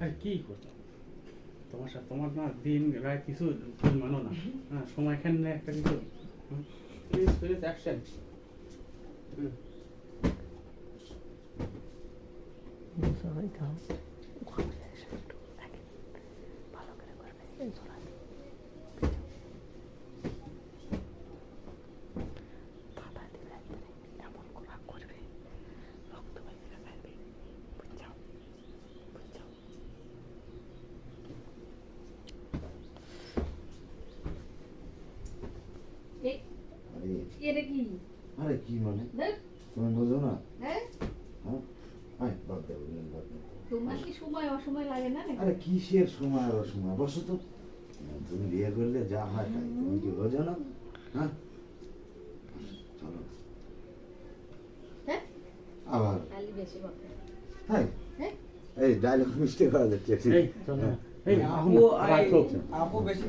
আরে কি করছ তোমার সাথে তোমার না দিন রায় কিছু মানো না। হ্যাঁ সময় খান না একটা কিছু। প্লিজ প্লিজ অ্যাকশন সবাই খাও। একটু ভালো করে করবে। এটা কি? আরে কি মানে? তুমি বোঝো না? হ্যাঁ? হ্যাঁ? আয় বাদ দাও বাদ দাও। তোমার কি সময় অসময় লাগে না আরে কিসের সময় আর অসময়? বসো তো। তুমি বিয়ে করলে যা হয় তাই। তুমি কি বোঝো না? হ্যাঁ? চলো। হ্যাঁ? আবার। খালি বেশি বকে। তাই? হ্যাঁ? এই ডায়লগ মিস্টেক করা যাচ্ছে। আপু বেশি